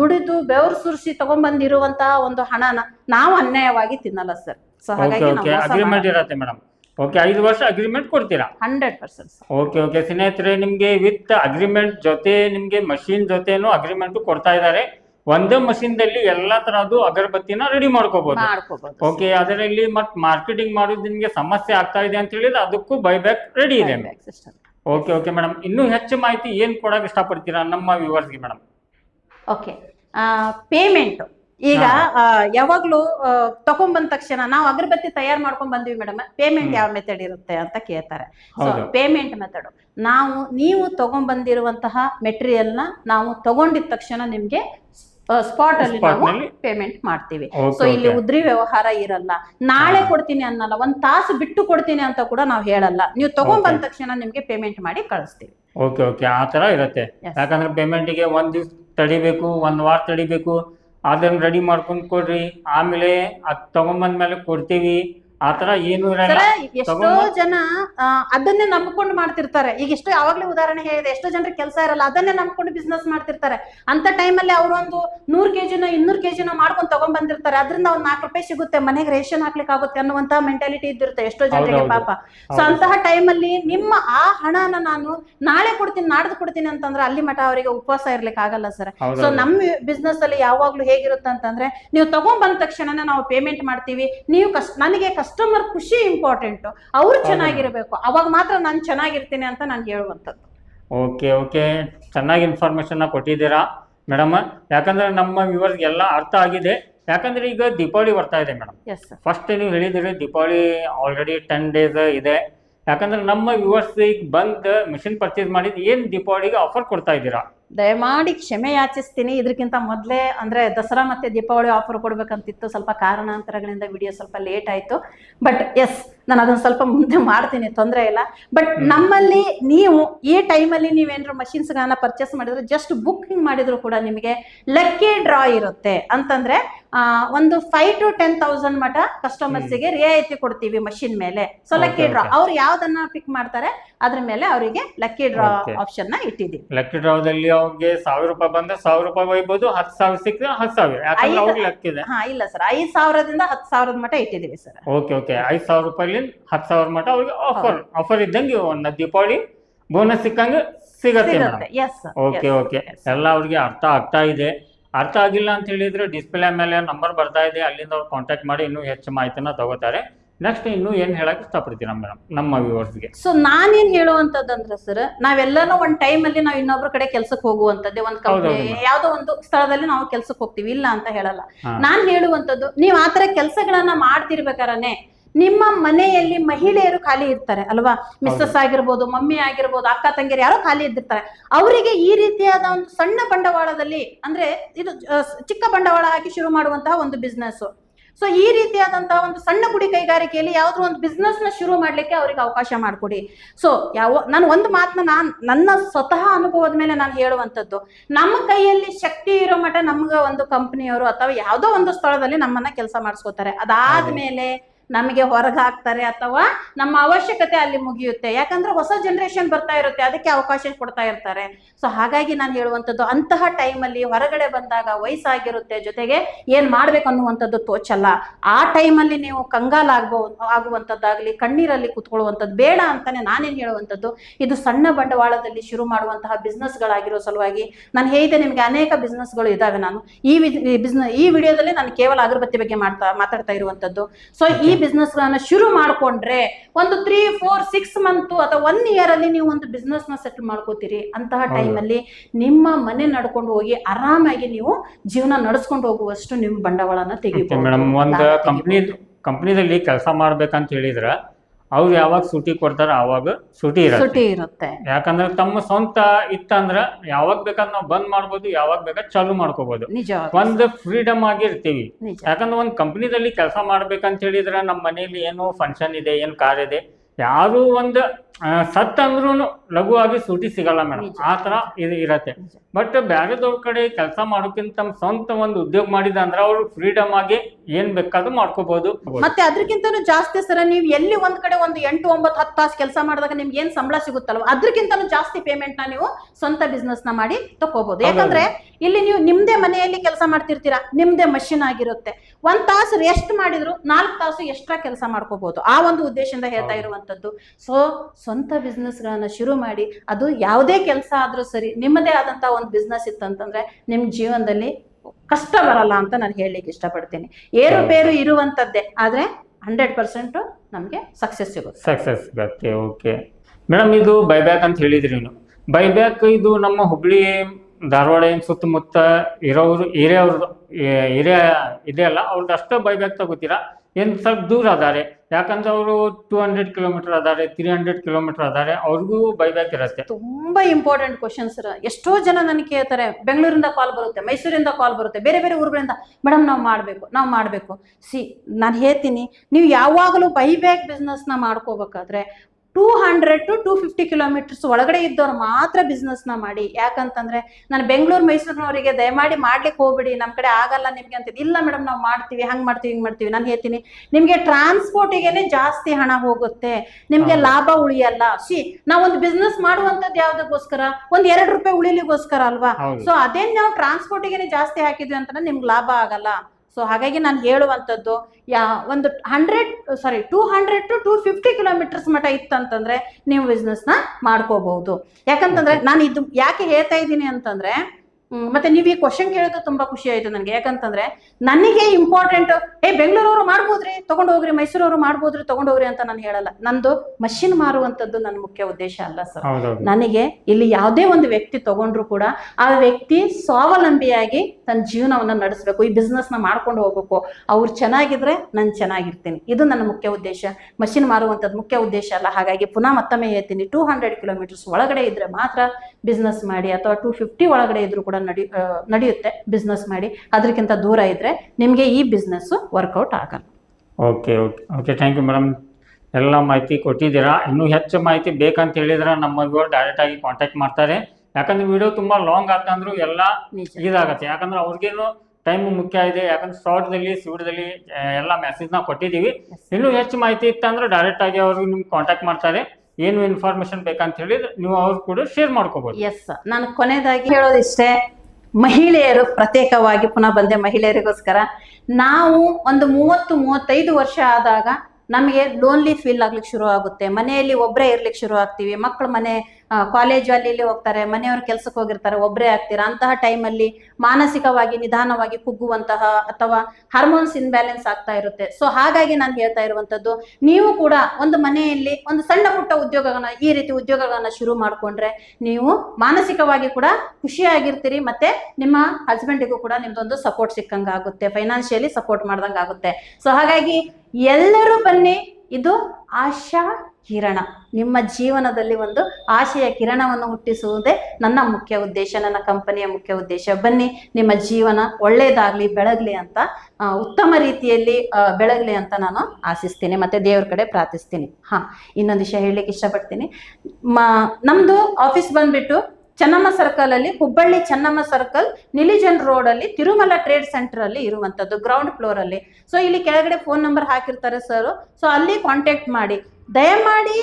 ದುಡಿದು ಬೆವರು ಸುರಿಸಿ ತಗೊಂಡ್ಬಂದಿರುವಂತಹ ಒಂದು ಹಣನ ನಾವು ಅನ್ಯಾಯವಾಗಿ ತಿನ್ನಲ್ಲ ಸರ್. ಸೊ ಹಾಗಾಗಿ ಅಗ್ರಿಮೆಂಟ್ ಇರತ್ತೆ ಮೇಡಮ್ ಓಕೆ ಐದು ವರ್ಷ ಅಗ್ರಿಮೆಂಟ್ ಕೊಡ್ತೀರಾ? ಹಂಡ್ರೆಡ್ ಪರ್ಸೆಂಟ್ ಓಕೆ ಓಕೆ ಸ್ನೇಹಿತರೆ ನಿಮ್ಗೆ ವಿತ್ ಅಗ್ರಿಮೆಂಟ್ ಜೊತೆ ನಿಮ್ಗೆ ಮಷಿನ್ ಜೊತೆನೂ ಅಗ್ರಿಮೆಂಟ್ ಕೊಡ್ತಾ ಇದ್ದಾರೆ. ಒಂದೇ machine ದಲ್ಲಿ ಎಲ್ಲಾ ತರದ್ದು ಅಗರಬತ್ತಿನ ರೆಡಿ ಮಾಡ್ಕೋಬಹುದು ಓಕೆ ಅದರಲ್ಲಿ ಮತ್ ಮಾರ್ಕೆಟಿಂಗ್ ಮಾಡೋದು ನಿಮ್ಗೆ ಸಮಸ್ಯೆ ಆಗ್ತಾ ಇದೆ ಅಂತ ಹೇಳಿದ್ರೆ ಅದಕ್ಕೂ ಬೈಬ್ಯಾಕ್ ರೆಡಿ ಇದೆ. ಓಕೆ ಓಕೆ ಮೇಡಮ್ ಇನ್ನೂ ಹೆಚ್ಚು ಮಾಹಿತಿ ಏನ್ ಕೊಡಕ್ ಇಷ್ಟಪಡ್ತೀರಾ ನಮ್ಮ ವ್ಯೂವರ್ಸ್ಗೆ ಮೇಡಮ್ ಓಕೆ ಪೇಮೆಂಟ್ ಈಗ ಯಾವಾಗ್ಲೂ ಬಂದ ತಗೊಂಡ್ಬಂದ ತಕ್ಷಣ ನಾವು ಅಗರಬತ್ತಿ ತಯಾರು ಮಾಡ್ಕೊಂಡ್ ಬಂದ್ವಿ ಮೇಡಮ್ ಪೇಮೆಂಟ್. ಯಾವ ಮೆಥಡ್ ಇರುತ್ತೆ ಅಂತ ಕೇಳ್ತಾರೆ. ಸೊ ಪೇಮೆಂಟ್ ಮೆಥಡ್ ನಾವು ನೀವು ತಗೊಂಡ್ಬಂದಿರುವಂತಹ ನ ನಾವು ತಗೊಂಡಿದ ತಕ್ಷಣ ನಿಮ್ಗೆ ಸ್ಪಾಟ್ ಅಲ್ಲಿ ನಾವು ಪೇಮೆಂಟ್ ಮಾಡ್ತೀವಿ. ಸೊ ಇಲ್ಲಿ ಉದ್ರಿ ವ್ಯವಹಾರ ಇರಲ್ಲ. ನಾಳೆ ಕೊಡ್ತೀನಿ ಅನ್ನಲ್ಲ ಒಂದ್ ತಾಸು ಬಿಟ್ಟು ಕೊಡ್ತೀನಿ ಅಂತ ಕೂಡ ನಾವು ಹೇಳಲ್ಲ. ನೀವು ತಗೊಂಡ್ ಬಂದ ತಕ್ಷಣ ನಿಮ್ಗೆ ಪೇಮೆಂಟ್ ಮಾಡಿ ಕಳಿಸ್ತೀವಿ. ಓಕೆ ಓಕೆ ಆ ತರ ಇರುತ್ತೆ. ಯಾಕಂದ್ರೆ ಪೇಮೆಂಟ್ ಪೇಮೆಂಟಿಗೆ ಒಂದ್ ದಿವ್ಸ ತಡಿಬೇಕು ಒಂದ್ ವಾರ ತಡಿಬೇಕು. ಅದನ್ನ ರೆಡಿ ಮಾಡ್ಕೊಂಡು ಕೊಡ್ರಿ. ಆಮೇಲೆ ಅದ್ ತಗೊಂಬಂದ್ಮೇಲೆ ಕೊಡ್ತೀವಿ. ಆ ತರ ಏನು ಇರಲ್ಲ. ಸರ ಎಷ್ಟೋ ಜನ ಆ, ಅದನ್ನೇ ನಂಬ್ಕೊಂಡು ಮಾಡ್ತಿರ್ತಾರೆ. ಈಗ ಎಷ್ಟೋ ಯಾವಾಗ್ಲೂ ಉದಾಹರಣೆ ಹೇಳಿದೆ ಎಷ್ಟೋ ಜನರಿಗೆ ಕೆಲಸ ಇರಲ್ಲ ಅದನ್ನೇ ನಂಬ್ಕೊಂಡು ಬಿಸ್ನೆಸ್ ಮಾಡ್ತಿರ್ತಾರೆ. ಅಂತ ಟೈಮಲ್ಲಿ ಅವರು ಒಂದು ನೂರ್ ಕೆಜಿನ ಇನ್ನೂರ್ ಕೆಜಿನ ಮಾಡ್ಕೊಂಡು ತಗೊಂಡ್ ಬಂದಿರ್ತಾರೆ. ಅದ್ರಿಂದ ಒಂದ್ ನಾಲ್ಕು ರೂಪಾಯಿ ಸಿಗುತ್ತೆ. ಮನೆಗೆ ರೇಷನ್ ಹಾಕ್ಲಿಕ್ಕೆ ಆಗುತ್ತೆ ಅನ್ನುವಂತ ಮೆಂಟಾಲಿಟಿ ಇದ್ದಿರುತ್ತೆ ಎಷ್ಟೋ ಜನರಿಗೆ ಹೌದೌದು. ಪಾಪ. ಸೊ ಹೌದು. ಅಂತಹ ಟೈಮಲ್ಲಿ ನಿಮ್ಮ ಆ ಹಣನ ನಾನು ನಾಳೆ ಕೊಡ್ತೀನಿ ನಾಡ್ದು ಕೊಡ್ತೀನಿ ಅಂತಂದ್ರೆ ಅಲ್ಲಿ ಮಠ ಅವರಿಗೆ ಉಪವಾಸ ಇರ್ಲಿಕ್ಕೆ ಆಗಲ್ಲ ಸರ್. ಸೊ. ನಮ್ಮ ಬಿಸ್ನೆಸ್ ಅಲ್ಲಿ ಯಾವಾಗ್ಲೂ ಹೇಗಿರುತ್ತೆ ಅಂತಂದ್ರೆ ನೀವು ತಗೊಂಡ್ ಬಂದ ತಕ್ಷಣನೇ ನಾವು ಪೇಮೆಂಟ್ ಮಾಡ್ತೀವಿ. ನೀವು ಕಷ್ಟ ನನಗೆ ಕಸ್ಟಮರ್ ಖುಷಿ ಇಂಪಾರ್ಟೆಂಟ್ ಅವ್ರು ಚೆನ್ನಾಗಿರ್ಬೇಕು. ಅವಾಗ ಮಾತ್ರ ನಾನು ಚೆನ್ನಾಗಿರ್ತೀನಿ ಅಂತ ನಾನು ಹೇಳುವಂಥದ್ದು. ಓಕೆ ಓಕೆ ಚೆನ್ನಾಗಿ ಇನ್ಫಾರ್ಮೇಶನ್ ಕೊಟ್ಟಿದ್ದೀರಾ ಮೇಡಮ್ ಯಾಕಂದ್ರೆ ನಮ್ಮ ವ್ಯೂವರ್ಸ್ಗೆ ಎಲ್ಲ ಅರ್ಥ ಆಗಿದೆ. ಯಾಕಂದ್ರೆ ಈಗ ದೀಪಾವಳಿ ಬರ್ತಾ ಇದೆ ಮೇಡಮ್ ಎಸ್ ಸರ್ ಫಸ್ಟ್ ನೀವು ಹೇಳಿದಿರಿ ದೀಪಾವಳಿ ಆಲ್ರೆಡಿ ಟೆನ್ ಡೇಸ್ ಇದೆ. ಯಾಕಂದ್ರೆ ನಮ್ಮ ವ್ಯೂವರ್ಸ್ ಈಗ ಬಂದ್ ಮಿಷಿನ್ ಪರ್ಚೇಸ್ ಮಾಡಿದ್ ಏನ್ ದೀಪಾವಳಿಗೆ ಆಫರ್ ಕೊಡ್ತಾ ಇದ್ದೀರಾ? ದಯಮಾಡಿ ಕ್ಷಮೆ ಯಾಚಿಸ್ತೀನಿ ಇದಕ್ಕಿಂತ ಮೊದಲೇ ಅಂದ್ರೆ ದಸರಾ ಮತ್ತೆ ದೀಪಾವಳಿ ಆಫರ್ ಕೊಡಬೇಕಂತಿತ್ತು. ಸ್ವಲ್ಪ ಕಾರಣಾಂತರಗಳಿಂದ ವಿಡಿಯೋ ಸ್ವಲ್ಪ ಲೇಟ್ ಆಯ್ತು. ಬಟ್ ಎಸ್ ನಾನು ಅದನ್ನ ಸ್ವಲ್ಪ ಮುಂದೆ ಮಾಡ್ತೀನಿ. ತೊಂದರೆ ಇಲ್ಲ. ಬಟ್ ನಮ್ಮಲ್ಲಿ ನೀವು ಈ ಟೈಮಲ್ಲಿ ನೀವೇನಾದ್ರು ಮಷಿನ್ಸ್ಗಳನ್ನ ಪರ್ಚೇಸ್ ಮಾಡಿದ್ರೆ ಜಸ್ಟ್ ಬುಕ್ಕಿಂಗ್ ಮಾಡಿದ್ರು ಕೂಡ ನಿಮಗೆ ಲಕ್ಕಿ ಡ್ರಾ ಇರುತ್ತೆ ಅಂತಂದ್ರೆ ಒಂದು ಫೈವ್ ಟು ಟೆನ್ ತೌಸಂಡ್ ಮಟ ಕಸ್ಟಮರ್ಸಿಗೆ ರಿಯಾಯಿತಿ ಕೊಡ್ತೀವಿ ಮಷಿನ್ ಮೇಲೆ. So lucky draw. ಅವ್ರು ಯಾವ್ದನ್ನ ಪಿಕ್ ಮಾಡ್ತಾರೆ ಅದ್ರ ಮೇಲೆ ಅವರಿಗೆ ಲಕ್ಕಿ ಡ್ರಾ. ಆಪ್ಷನ್ನ ಇಟ್ಟಿದ್ದೀವಿ. ಲಕ್ಕಿ ಡ್ರಾದಲ್ಲಿ ಅವ್ರಿಗೆ ಸಾವಿರ ರೂಪಾಯಿ ಬಂದ್ರೆ ಸಾವಿರ ರೂಪಾಯಿ ಒಯ್ಬೋದು ಹತ್ತು ಸಾವಿರ ಸಿಕ್ಕಿದ್ರೆ ಹತ್ತು ಸಾವಿರ. ಹಾ ಇಲ್ಲ ಸರ್ ಐದ್ ಸಾವಿರದಿಂದ ಹತ್ತು ಸಾವಿರದ ಮಟ ಇಟ್ಟಿದ್ದೀವಿ ಸರ್ ಓಕೆ ಓಕೆ ಐದು ಸಾವಿರ ರೂಪಾಯಿ ಹತ್ತು ಸಾವಿರ ಮಟ ಅವ್ರಿಗೆ ಆಫರ್ ಆಫರ್ ಇದ್ದಂಗೆ ಒಂದು ದೀಪಾವಳಿ ಬೋನಸ್ ಸಿಕ್ಕಂಗೆ ಸಿಗತ್ತೆ ಎಸ್ ಓಕೆ ಓಕೆ ಎಲ್ಲ ಅವ್ರಿಗೆ ಅರ್ಥ ಆಗ್ತಾ ಇದೆ. ಅರ್ಥ ಆಗಿಲ್ಲ ಅಂತ ಹೇಳಿದ್ರೆ ಡಿಸ್ಪ್ಲೇ ಮೇಲೆ ನಂಬರ್ ಬರ್ತಾ ಇದೆ. ಅಲ್ಲಿಂದ ಅವ್ರು ಕಾಂಟ್ಯಾಕ್ಟ್ ಮಾಡಿ ಇನ್ನೂ ಹೆಚ್ಚು ಮಾಹಿತಿನ ತಗೋತಾರೆ. ನೆಕ್ಸ್ಟ್ ಇನ್ನು ಏನ್ ಹೇಳಕ್ ಇಷ್ಟಪಡ್ತೀರಾ ಮೇಡಮ್ ನಮ್ಮ ವ್ಯೂವರ್ಸ್ಗೆ ಸೊ ನಾನೇನ್ ಹೇಳುವಂತದ್ದಂದ್ರೆ ಸರ್ ನಾವೆಲ್ಲಾನು ಒಂದ್ ಟೈಮ್ ಅಲ್ಲಿ ನಾವ್ ಇನ್ನೊಬ್ರ ಕಡೆ ಕೆಲ್ಸಕ್ಕೆ ಹೋಗುವಂತದ್ದೇ ಒಂದ್ ಕಂಪ್ನಿ ಯಾವ್ದೋ ಒಂದು ಸ್ಥಳದಲ್ಲಿ ನಾವು ಕೆಲ್ಸಕ್ಕೆ ಹೋಗ್ತೀವಿ. ಇಲ್ಲ ಅಂತ ಹೇಳಲ್ಲ. ನಾನ್ ಹೇಳುವಂತದ್ದು ನೀವ್ ಆತರ ಕೆಲಸಗಳನ್ನ ಮಾಡ್ತಿರ್ಬೇಕಾರನೆ ನಿಮ್ಮ ಮನೆಯಲ್ಲಿ ಮಹಿಳೆಯರು ಖಾಲಿ ಇರ್ತಾರೆ ಅಲ್ವಾ? ಮಿಸ್ಸಸ್ ಆಗಿರ್ಬೋದು ಮಮ್ಮಿ ಆಗಿರ್ಬೋದು ಅಕ್ಕ ತಂಗಿಯರು ಯಾರೋ ಖಾಲಿ ಇದ್ದಿರ್ತಾರೆ. ಅವರಿಗೆ ಈ ರೀತಿಯಾದ ಒಂದು ಸಣ್ಣ ಬಂಡವಾಳದಲ್ಲಿ ಅಂದ್ರೆ ಇದು ಚಿಕ್ಕ ಬಂಡವಾಳ ಹಾಕಿ ಶುರು ಮಾಡುವಂತಹ ಒಂದು ಬಿಸ್ನೆಸ್ ಸೊ ಈ ರೀತಿಯಾದಂತಹ ಒಂದು ಸಣ್ಣ ಗುಡಿ ಕೈಗಾರಿಕೆಯಲ್ಲಿ ಯಾವ್ದು ಒಂದು ಬಿಸ್ನೆಸ್ನ ಶುರು ಮಾಡ್ಲಿಕ್ಕೆ ಅವ್ರಿಗೆ ಅವಕಾಶ ಮಾಡಿಕೊಡಿ. ಸೊ ಯಾವ ನಾನು ಒಂದು ಮಾತನ್ನ ನಾನ್ ನನ್ನ ಸ್ವತಃ ಅನುಭವದ ಮೇಲೆ ನಾನು ಹೇಳುವಂಥದ್ದು ನಮ್ಮ ಕೈಯಲ್ಲಿ ಶಕ್ತಿ ಇರೋ ಮಟ್ಟ ನಮ್ಗೆ ಒಂದು ಕಂಪನಿಯವರು ಅಥವಾ ಯಾವುದೋ ಒಂದು ಸ್ಥಳದಲ್ಲಿ ನಮ್ಮನ್ನ ಕೆಲಸ ಮಾಡಿಸ್ಕೋತಾರೆ. ಅದಾದ್ಮೇಲೆ ನಮಗೆ ಹೊರಗೆ ಹಾಕ್ತಾರೆ ಅಥವಾ ನಮ್ಮ ಅವಶ್ಯಕತೆ ಅಲ್ಲಿ ಮುಗಿಯುತ್ತೆ. ಯಾಕಂದ್ರೆ ಹೊಸ ಜನರೇಷನ್ ಬರ್ತಾ ಇರುತ್ತೆ, ಅದಕ್ಕೆ ಅವಕಾಶ ಕೊಡ್ತಾ ಇರ್ತಾರೆ. ಸೊ ಹಾಗಾಗಿ ನಾನು ಹೇಳುವಂಥದ್ದು, ಅಂತಹ ಟೈಮಲ್ಲಿ ಹೊರಗಡೆ ಬಂದಾಗ ವಯಸ್ಸಾಗಿರುತ್ತೆ, ಜೊತೆಗೆ ಏನ್ ಮಾಡ್ಬೇಕು ಅನ್ನುವಂಥದ್ದು ತೋಚಲ್ಲ. ಆ ಟೈಮಲ್ಲಿ ನೀವು ಕಂಗಾಲಾಗಬಹುದು ಆಗುವಂಥದ್ದಾಗ್ಲಿ, ಕಣ್ಣೀರಲ್ಲಿ ಕುತ್ಕೊಳ್ಳುವಂಥದ್ದು ಬೇಡ ಅಂತಾನೆ ನಾನೇನು ಹೇಳುವಂಥದ್ದು. ಇದು ಸಣ್ಣ ಬಂಡವಾಳದಲ್ಲಿ ಶುರು ಮಾಡುವಂತಹ ಬಿಸ್ನೆಸ್ಗಳಾಗಿರೋ ಸಲುವಾಗಿ ನಾನು ಹೇಳಿದೆ, ನಿಮಗೆ ಅನೇಕ ಬಿಸ್ನೆಸ್ಗಳು ಇದ್ದಾವೆ ನಾನು ಈ ಬಿಸ್ನೆಸ್ ಈ ವಿಡಿಯೋದಲ್ಲಿ ನಾನು ಕೇವಲ ಅಗರಬತ್ತಿ ಬಗ್ಗೆ ಮಾಡ್ತಾ, ಮಾತಾಡ್ತಾ ಇರುವಂಥದ್ದು. ಸೊ ಈ ಬಿಸ್ನೆಸ್ಗಳನ್ನ ಶುರು ಮಾಡ್ಕೊಂಡ್ರೆ ಒಂದು ತ್ರೀ ಫೋರ್ ಸಿಕ್ಸ್ ಮಂತ್ ಅಥವಾ ಒನ್ ಇಯರ್ ಅಲ್ಲಿ ನೀವು ಒಂದು ಬಿಸ್ನೆಸ್ನ ಸೆಟ್ ಮಾಡ್ಕೋತೀರಿ. ಅಂತಹ ಟೈಮ್ ಟೈಮಲ್ಲಿ ನಿಮ್ಮ ಮನೆ ನಡ್ಕೊಂಡು ಹೋಗಿ ಆರಾಮಾಗಿ ನೀವು ಜೀವನ ನಡೆಸ್ಕೊಂಡು ಹೋಗುವಷ್ಟು ನಿಮ್ಮ ಬಂಡವಾಳನ ತೆಗಿಬಹುದು ಮೇಡಮ್ ಒಂದು ಕಂಪ್ನಿ ಕಂಪ್ನಿದಲ್ಲಿ ಕೆಲಸ ಮಾಡ್ಬೇಕಂತ ಹೇಳಿದ್ರ ಅವ್ರು ಯಾವಾಗ ಸೂಟಿ ಕೊಡ್ತಾರ ಅವಾಗ ಸೂಟಿ ಸೂಟಿ ಇರುತ್ತೆ. ಯಾಕಂದ್ರೆ ತಮ್ಮ ಸ್ವಂತ ಇತ್ತಂದ್ರ ಯಾವಾಗ ಬೇಕಾದ್ ನಾವು ಬಂದ್ ಮಾಡ್ಬೋದು ಯಾವಾಗ ಬೇಕಾದ್ ಚಾಲು ಮಾಡ್ಕೋಬಹುದು ಒಂದ್ ಒಂದು ಫ್ರೀಡಮ್ ಆಗಿ ಇರ್ತೀವಿ ನಿಜ. ಯಾಕಂದ್ರೆ ಒಂದ್ ಕಂಪನಿದಲ್ಲಿ ಕೆಲಸ ಮಾಡ್ಬೇಕಂತ ಹೇಳಿದ್ರೆ ನಮ್ಮ ಮನೇಲಿ ಏನು ಫಂಕ್ಷನ್ ಇದೆ ಏನು ಕಾರ್ ಇದೆ ಯಾರು ಒಂದು ಆ, ಸತ್ ಅಂದ್ರೂ ಲಘುವಾಗಿ ಸೂಟಿ ಸಿಗಲ್ಲ ಮೇಡಮ್. ಆ ತರ ಇದು ಇರತ್ತೆ. ಬಟ್ ಬೇರೆದವ್ರ ಕಡೆ ಕೆಲಸ ಮಾಡೋಕ್ಕಿಂತ ತಮ್ಮ ಸ್ವಂತ ಒಂದು ಉದ್ಯೋಗ ಮಾಡಿದ ಅಂದ್ರೆ ಅವರು ಫ್ರೀಡಮ್ ಆಗಿ ಏನ್ ಬೇಕಾದ್ರೂ ಮಾಡ್ಕೋಬಹುದು ಮತ್ತೆ ಅದಕ್ಕಿಂತ ಜಾಸ್ತಿ ಸರ ನೀವು ಎಲ್ಲಿ ಒಂದ್ ಕಡೆ ಒಂದು ಎಂಟು ಒಂಬತ್ತು ಹತ್ತು ತಾಸು ಕೆಲಸ ಮಾಡಿದಾಗ ನಿಮ್ಗೆ ಏನ್ ಸಂಬಳ ಸಿಗುತ್ತಲ್ವ? ಅದಕ್ಕಿಂತನು ಜಾಸ್ತಿ ಪೇಮೆಂಟ್ನ ನೀವು ಸ್ವಂತ ಬಿಸ್ನೆಸ್ನ ಮಾಡಿ ತಕೋಬಹುದು ಯಾಕಂದ್ರೆ ಇಲ್ಲಿ ನೀವು ನಿಮ್ದೇ ಮನೆಯಲ್ಲಿ ಕೆಲಸ ಮಾಡ್ತಿರ್ತೀರಾ? ನಿಮ್ದೇ ಮಷಿನ್ ಆಗಿರುತ್ತೆ. ಒಂದ್ ತಾಸು ರೆಸ್ಟ್ ಮಾಡಿದ್ರು ನಾಲ್ಕು ತಾಸು ಎಕ್ಸ್ಟ್ರಾ ಕೆಲಸ ಮಾಡ್ಕೋಬಹುದು ಆ ಒಂದು ಉದ್ದೇಶದಿಂದ ಹೇಳ್ತಾ ಇರುವಂತದ್ದು. ಸೊ ಸ್ವಂತ ಬಿಸ್ನೆಸ್ಗಳನ್ನು ಶುರು ಮಾಡಿ ಅದು ಯಾವುದೇ ಕೆಲಸ ಆದ್ರೂ ಸರಿ ನಿಮ್ಮದೇ ಆದಂಥ ಒಂದು ಬಿಸ್ನೆಸ್ ಇತ್ತಂತಂದರೆ ನಿಮ್ಮ ಜೀವನದಲ್ಲಿ ಕಷ್ಟ ಬರಲ್ಲ ಅಂತ ನಾನು ಹೇಳಲಿಕ್ಕೆ ಇಷ್ಟಪಡ್ತೀನಿ. ಏರುಪೇರು ಇರುವಂತದ್ದೇ ಆದ್ರೆ ಹಂಡ್ರೆಡ್ ಪರ್ಸೆಂಟು ನಮಗೆ ಸಕ್ಸಸ್ ಸಿಗುತ್ತೆ. ಸಕ್ಸಸ್ ಸಿಗತ್ತೆ ಓಕೆ ಮೇಡಮ್ ಇದು ಬೈಬ್ಯಾಕ್ ಅಂತ ಹೇಳಿದ್ರಿ ನೀವು. ಬೈಬ್ಯಾಕ್ ಇದು ನಮ್ಮ ಹುಬ್ಳಿ ಧಾರವಾಡ ಏನು ಸುತ್ತಮುತ್ತ ಇರೋರು ಏರಿಯಾವ್ರದ್ದು ಏರಿಯಾ ಇದೆಯಲ್ಲ ಅವ್ರದ್ದು ಅಷ್ಟೇ ಬೈಬ್ಯಾಕ್ ತಗೋತೀರಾ? ಏನು ಸ್ವಲ್ಪ ದೂರ ಅದಾರೆ. ಯಾಕಂದ್ರೆ ಅವರು ಟೂ ಹಂಡ್ರೆಡ್ ಕಿಲೋಮೀಟರ್ ಅದಾರೆ ತ್ರೀ ಹಂಡ್ರೆಡ್ ಕಿಲೋಮೀಟರ್ ಅದಾರೆ, ಅವ್ರಿಗೂ ಬೈಬ್ಯಾಕ್ ಇರುತ್ತೆ. ತುಂಬಾ ಇಂಪಾರ್ಟೆಂಟ್ ಕ್ವಶನ್ ಸರ್ ಎಷ್ಟೋ ಜನ ನನಗೆ ಕೇಳ್ತಾರೆ, ಬೆಂಗಳೂರಿಂದ ಕಾಲ್ ಬರುತ್ತೆ, ಮೈಸೂರಿಂದ ಕಾಲ್ ಬರುತ್ತೆ, ಬೇರೆ ಬೇರೆ ಊರುಗಳಿಂದ ಮೇಡಮ್ ನಾವು ಮಾಡಬೇಕು ನಾವು ಮಾಡಬೇಕು. ಸಿ ನಾನು ಹೇಳ್ತೀನಿ, ನೀವು ಯಾವಾಗಲೂ ಬೈಬ್ಯಾಕ್ ಬಿಸ್ನೆಸ್ನ ಮಾಡ್ಕೋಬೇಕಾದ್ರೆ two hundred to two fifty kilometres ಒಳಗಡೆ ಇದ್ದವ್ರು ಮಾತ್ರ ಬಿಸ್ನೆಸ್ನ ಮಾಡಿ. ಯಾಕಂತಂದ್ರೆ ನಾನು ಬೆಂಗಳೂರು ಮೈಸೂರಿನವರಿಗೆ ದಯಮಾಡಿ ಮಾಡ್ಲಿಕ್ಕೆ ಹೋಗ್ಬಿಡಿ. ನಮ್ಮ ಕಡೆ ಆಗಲ್ಲ ನಿಮ್ಗೆ ಅಂತ ಇಲ್ಲ ಮೇಡಮ್ ನಾವು ಮಾಡ್ತೀವಿ ಹಂಗೆ ಮಾಡ್ತೀವಿ ಹಿಂಗೆ ಮಾಡ್ತೀವಿ. ನಾನು ಹೇಳ್ತೀನಿ ನಿಮಗೆ ಟ್ರಾನ್ಸ್ಪೋರ್ಟಿಗೆನೆ ಜಾಸ್ತಿ ಹಣ ಹೋಗುತ್ತೆ. ನಿಮ್ಗೆ ಲಾಭ ಉಳಿಯಲ್ಲ. ಸಿ ನಾವೊಂದು ಬಿಸ್ನೆಸ್ ಮಾಡುವಂತದ್ದು ಯಾವ್ದಕ್ಕೋಸ್ಕರ? ಒಂದ್ ಎರಡು ರೂಪಾಯಿ ಉಳಿಲಿಗೋಸ್ಕರ ಅಲ್ವಾ? ಸೊ ಅದೇನ್ ನಾವು ಟ್ರಾನ್ಸ್ಪೋರ್ಟಿಗೆ ಜಾಸ್ತಿ ಹಾಕಿದ್ವಿ ಅಂತಂದ್ರೆ ನಿಮ್ಗೆ ಲಾಭ ಆಗಲ್ಲ. ಸೊ ಹಾಗಾಗಿ ನಾನು ಹೇಳುವಂಥದ್ದು ಯಾ ಒಂದು hundred sorry two hundred to two fifty kilometres ಮಟ್ಟ ಇತ್ತಂತಂದರೆ ನೀವು ಬಿಸ್ನೆಸ್ನ ಮಾಡ್ಕೋಬಹುದು. ಯಾಕಂತಂದ್ರೆ ನಾನು ಇದು ಯಾಕೆ ಹೇಳ್ತಾ ಇದ್ದೀನಿ ಅಂತಂದ್ರೆ ಮತ್ತೆ ನೀವು ಈ ಕ್ವಶನ್ ಕೇಳೋದು ತುಂಬಾ ಖುಷಿ ಆಯ್ತು ನನಗೆ. ಯಾಕಂತಂದ್ರೆ ನನಗೆ ಇಂಪಾರ್ಟೆಂಟ್ ಏ ಬೆಂಗಳೂರವ್ರು ಮಾಡ್ಬೋದ್ರಿ ತಗೊಂಡು ಹೋಗ್ರಿ ಮೈಸೂರವ್ರು ಮಾಡ್ಬೋದ್ರಿ ತಗೊಂಡು ಹೋಗ್ರಿ ಅಂತ ನಾನು ಹೇಳಲ್ಲ. ನಂದು ಮಷಿನ್ ಮಾರುವಂತದ್ದು ನನ್ನ ಮುಖ್ಯ ಉದ್ದೇಶ ಅಲ್ಲ ಸರ್ ನನಗೆ ಇಲ್ಲಿ ಯಾವುದೇ ಒಂದು ವ್ಯಕ್ತಿ ತಗೊಂಡ್ರು ಕೂಡ ಆ ವ್ಯಕ್ತಿ ಸ್ವಾವಲಂಬಿಯಾಗಿ ತನ್ನ ಜೀವನವನ್ನ ನಡೆಸಬೇಕು ಈ ಬಿಸ್ನೆಸ್ನ ಮಾಡ್ಕೊಂಡು ಹೋಗ್ಬೇಕು. ಅವ್ರು ಚೆನ್ನಾಗಿದ್ರೆ ನಾನು ಚೆನ್ನಾಗಿರ್ತೀನಿ. ಇದು ನನ್ನ ಮುಖ್ಯ ಉದ್ದೇಶ. ಮಷಿನ್ ಮಾರುವಂತದ್ದು ಮುಖ್ಯ ಉದ್ದೇಶ ಅಲ್ಲ. ಹಾಗಾಗಿ ಪುನಃ ಮತ್ತೊಮ್ಮೆ ಹೇಳ್ತೀನಿ ಟೂ ಹಂಡ್ರೆಡ್ ಕಿಲೋಮೀಟರ್ಸ್ ಒಳಗಡೆ ಇದ್ರೆ ಮಾತ್ರ ಬಿಸ್ನೆಸ್ ಮಾಡಿ ಅಥವಾ ಟೂ ಫಿಫ್ಟಿ ಒಳಗಡೆ ಇದ್ರು ಕೂಡ ನಡಿ ನಡೆಯುತ್ತೆ ಬಿಸ್ನೆಸ್ ಮಾಡಿ. ಅದಕ್ಕಿಂತ ದೂರ ಇದ್ರೆ ನಿಮಗೆ ಈ ಬಿಸ್ನೆಸ್ ವರ್ಕೌಟ್ ಆಗಲ್ಲ. Okay okay okay thank you madam ಎಲ್ಲ ಮಾಹಿತಿ ಕೊಟ್ಟಿದ್ದೀರಾ? ಇನ್ನೂ ಹೆಚ್ಚು ಮಾಹಿತಿ ಬೇಕಂತ ಹೇಳಿದ್ರೆ ನಮ್ಮ ಇವರು ಡೈರೆಕ್ಟ್ ಆಗಿ ಕಾಂಟ್ಯಾಕ್ಟ್ ಮಾಡ್ತಾರೆ. ಯಾಕಂದ್ರೆ ವಿಡಿಯೋ ತುಂಬಾ ಲಾಂಗ್ ಆಗ್ತಂದ್ರು ಎಲ್ಲ ಇದಾಗತ್ತೆ. ಯಾಕಂದ್ರೆ ಅವ್ರಿಗೇನು ಟೈಮ್ ಮುಖ್ಯ ಇದೆ. ಯಾಕಂದ್ರೆ ಶಾರ್ಟ್ದಲ್ಲಿ ದಲ್ಲಿ ಎಲ್ಲ ಮೆಸೇಜ್ನ ಕೊಟ್ಟಿದ್ದೀವಿ. ಇನ್ನೂ ಹೆಚ್ಚು ಮಾಹಿತಿ ಇತ್ತಂದ್ರೆ ಡೈರೆಕ್ಟ್ ಆಗಿ ಅವರು ನಿಮ್ಗೆ ಕಾಂಟ್ಯಾಕ್ಟ್ ಮಾಡ್ತಾರೆ. ಏನು ಇನ್ಫಾರ್ಮೇಶನ್ ಬೇಕಂತ ಹೇಳಿದ್ರೆ ನೀವು ಅವ್ರ ಕೂಡ ಶೇರ್ ಮಾಡ್ಕೋಬಹುದು ಎಸ್ ನಾನು ಕೊನೆಯದಾಗಿ ಹೇಳೋದಿಷ್ಟೇ, ಮಹಿಳೆಯರು ಪ್ರತ್ಯೇಕವಾಗಿ ಪುನಃ ಬಂದೆ ಮಹಿಳೆಯರಿಗೋಸ್ಕರ. ನಾವು ಒಂದು ಮೂವತ್ತು, ಮೂವತ್ತೈದು ವರ್ಷ ಆದಾಗ ನಮಗೆ ಲೋನ್ಲಿ ಫೀಲ್ ಆಗ್ಲಿಕ್ಕೆ ಶುರು ಆಗುತ್ತೆ. ಮನೆಯಲ್ಲಿ ಒಬ್ಬರೇ ಇರ್ಲಿಕ್ಕೆ ಶುರು ಆಗ್ತೀವಿ. ಮಕ್ಕಳು ಮನೆ ಕಾಲೇಜು ಅಲ್ಲಿ ಇಲ್ಲಿ ಹೋಗ್ತಾರೆ, ಮನೆಯವರು ಕೆಲ್ಸಕ್ಕೆ ಹೋಗಿರ್ತಾರೆ ಒಬ್ಬರೇ ಆಗ್ತೀರಾ? ಅಂತಹ ಟೈಮಲ್ಲಿ ಮಾನಸಿಕವಾಗಿ ನಿಧಾನವಾಗಿ ಕುಗ್ಗುವಂತಹ ಅಥವಾ ಹಾರ್ಮೋನ್ಸ್ ಇನ್ಬ್ಯಾಲೆನ್ಸ್ ಆಗ್ತಾ ಇರುತ್ತೆ. ಸೊ ಹಾಗಾಗಿ ನಾನು ಹೇಳ್ತಾ ಇರುವಂತದ್ದು ನೀವು ಕೂಡ ಒಂದು ಮನೆಯಲ್ಲಿ ಒಂದು ಸಣ್ಣ ಪುಟ್ಟ ಉದ್ಯೋಗಗಳನ್ನ ಈ ರೀತಿ ಉದ್ಯೋಗಗಳನ್ನ ಶುರು ಮಾಡ್ಕೊಂಡ್ರೆ ನೀವು ಮಾನಸಿಕವಾಗಿ ಕೂಡ ಖುಷಿಯಾಗಿರ್ತೀರಿ ಮತ್ತೆ ನಿಮ್ಮ ಹಸ್ಬೆಂಡಿಗೂ ಕೂಡ ನಿಮ್ದೊಂದು ಸಪೋರ್ಟ್ ಸಿಕ್ಕಂಗಾಗುತ್ತೆ. ಫೈನಾನ್ಷಿಯಲಿ ಸಪೋರ್ಟ್ ಮಾಡ್ದಂಗಾಗುತ್ತೆ. ಸೊ ಹಾಗಾಗಿ ಎಲ್ಲರೂ ಬನ್ನಿ. ಇದು ಆಶಾ ಕಿರಣ. ನಿಮ್ಮ ಜೀವನದಲ್ಲಿ ಒಂದು ಆಶೆಯ ಕಿರಣವನ್ನು ಹುಟ್ಟಿಸುವುದೇ ನನ್ನ ಮುಖ್ಯ ಉದ್ದೇಶ, ನನ್ನ ಕಂಪನಿಯ ಮುಖ್ಯ ಉದ್ದೇಶ. ಬನ್ನಿ, ನಿಮ್ಮ ಜೀವನ ಒಳ್ಳೇದಾಗ್ಲಿ, ಬೆಳಗ್ಲಿ ಅಂತ ಉತ್ತಮ ರೀತಿಯಲ್ಲಿ ಬೆಳಗಲಿ ಅಂತ ನಾನು ಆಶಿಸ್ತೀನಿ. ಮತ್ತೆ ದೇವ್ರ ಕಡೆ ಪ್ರಾರ್ಥಿಸ್ತೀನಿ. ಹಾ, ಇನ್ನೊಂದು ವಿಷಯ ಹೇಳಲಿಕ್ಕೆ ಇಷ್ಟಪಡ್ತೀನಿ. ಮ, ನಮ್ದು ಆಫೀಸ್ ಬಂದ್ಬಿಟ್ಟು ಚೆನ್ನಮ್ಮ ಸರ್ಕಲ್ ಅಲ್ಲಿ ಹುಬ್ಬಳ್ಳಿ ಚನ್ನಮ್ಮ ಸರ್ಕಲ್, ನಿಲಿಜನ್ ರೋಡ್ ಅಲ್ಲಿ ತಿರುಮಲ ಟ್ರೇಡ್ ಸೆಂಟರ್ ಅಲ್ಲಿ ಇರುವಂತದ್ದು ಗ್ರೌಂಡ್ ಫ್ಲೋರ್ ಅಲ್ಲಿ. ಸೊ ಇಲ್ಲಿ ಕೆಳಗಡೆ ಫೋನ್ ನಂಬರ್ ಹಾಕಿರ್ತಾರೆ ಸರ್ ಸೊ ಅಲ್ಲಿ ಕಾಂಟ್ಯಾಕ್ಟ್ ಮಾಡಿ. ದಯಮಾಡಿ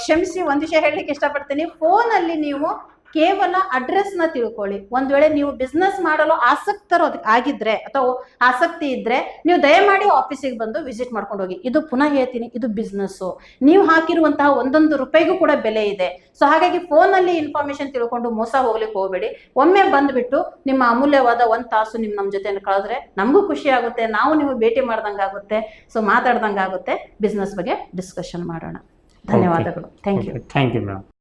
ಕ್ಷಮಿಸಿ ಒಂದು ವಿಷಯ ಹೇಳಲಿಕ್ಕೆ ಇಷ್ಟಪಡ್ತೀನಿ. ಫೋನ್ ಅಲ್ಲಿ ನೀವು ಕೇವಲ ಅಡ್ರೆಸ್ನ ತಿಳ್ಕೊಳ್ಳಿ. ಒಂದ್ ವೇಳೆ ನೀವು ಬಿಸ್ನೆಸ್ ಮಾಡಲು ಆಸಕ್ತರು ಆಗಿದ್ರೆ ಅಥವಾ ಆಸಕ್ತಿ ಇದ್ರೆ ನೀವು ದಯಮಾಡಿ ಆಫೀಸಿಗೆ ಬಂದು ವಿಸಿಟ್ ಮಾಡ್ಕೊಂಡು ಹೋಗಿ. ಇದು ಪುನಃ ಹೇಳ್ತೀನಿ ಇದು ಬಿಸ್ನೆಸ್ ನೀವು ಹಾಕಿರುವಂತಹ ಒಂದೊಂದು ರೂಪಾಯಿಗೂ ಕೂಡ ಬೆಲೆ ಇದೆ. ಸೊ ಹಾಗಾಗಿ ಫೋನ್ ಅಲ್ಲಿ ಇನ್ಫಾರ್ಮೇಶನ್ ತಿಳ್ಕೊಂಡು ಮೋಸ ಹೋಗ್ಲಿಕ್ಕೆ ಹೋಗಬೇಡಿ. ಒಮ್ಮೆ ಬಂದ್ಬಿಟ್ಟು ನಿಮ್ಮ ಅಮೂಲ್ಯವಾದ ಒಂದ್ ತಾಸು ನಿಮ್ ನಮ್ಮ ಜೊತೆ ಕಳೆದ್ರೆ ನಮಗೂ ಖುಷಿ ಆಗುತ್ತೆ ನಾವು ನೀವು ಭೇಟಿ ಮಾಡ್ದಂಗಾಗುತ್ತೆ ಸೊ ಮಾತಾಡ್ದಂಗೆ ಆಗುತ್ತೆ. ಬಿಸ್ನೆಸ್ ಬಗ್ಗೆ ಡಿಸ್ಕಷನ್ ಮಾಡೋಣ. ಧನ್ಯವಾದಗಳು. Thank you thank you madam